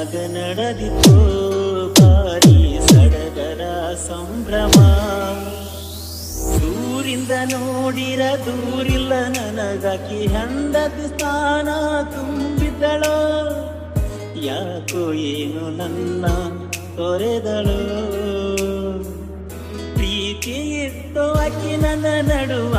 ನಾಗ ನಡೆದಿತ್ತು ಬಾರಿ ಸಡಗರ ಸಂಭ್ರಮ. ದೂರಿಂದ ನೋಡಿರ ದೂರಿಲ್ಲ ನನಗಕಿ ಹಂದದ ಸ್ಥಾನ ತುಂಬಿದ್ದಳು. ಯಾಕೋ ಏನು ನನ್ನ ತೊರೆದಳು. ಪ್ರೀತಿ ಇತ್ತು ಅಕ್ಕಿ ನನ್ನ ನಡುವ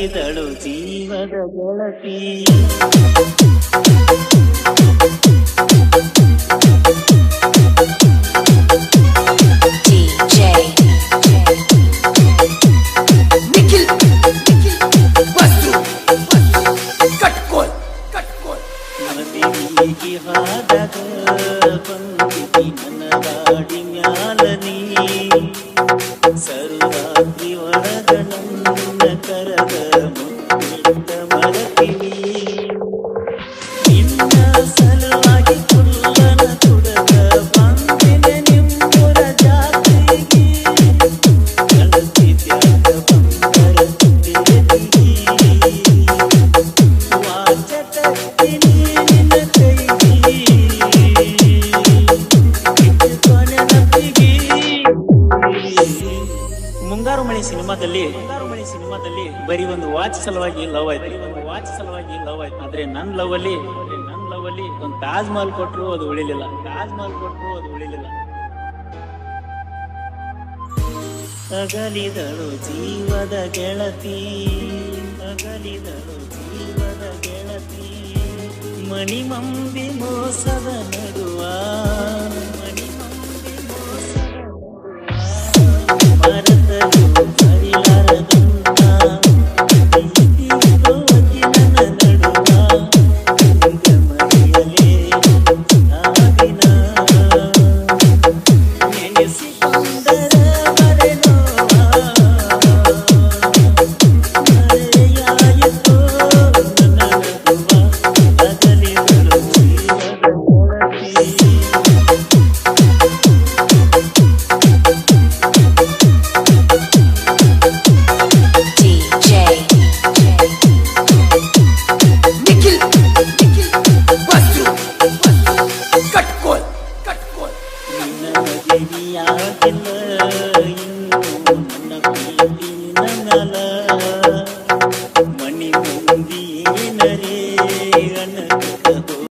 ನೆನೆಸಿದಳು ಜೀವದ ಗೆಳತಿ. ಬಂದಿದೆ ನನ್ನ ಬಾಡಿ ಸಿನಿಮಾದಲ್ಲಿ ಮುಂಗಾರು ಸಿನಿಮಾದಲ್ಲಿ ಬರೀ ಒಂದು ವಾಚ್ ಸಲುವಾಗಿ ಲವ್ ಆಯ್ತು. ಒಂದು ವಾಚ್ ಸಲುವಾಗಿ ಲವ್ ಆಯ್ತು. ಆದ್ರೆ ನನ್ ಲವ್ ಅಲ್ಲಿ ನನ್ ಲವ್ ಅಲ್ಲಿ ಒಂದು ತಾಜ್ ಮಹಲ್ ಕೊಟ್ರು ಅದು ಉಳಿಲಿಲ್ಲ. ತಾಜ್ ಮಹಲ್ ಕೊಟ್ರು ಅದು ಉಳಿಲಿಲ್ಲ. ಅಗಲಿದಳು ಜೀವದ ಗೆಳತಿ ಅಗಲಿದಳು ಜೀವದ ಗೆಳತಿ. ಮಣಿಮಂಬಿ ಮೋಸದ ನಡುವಾ 的英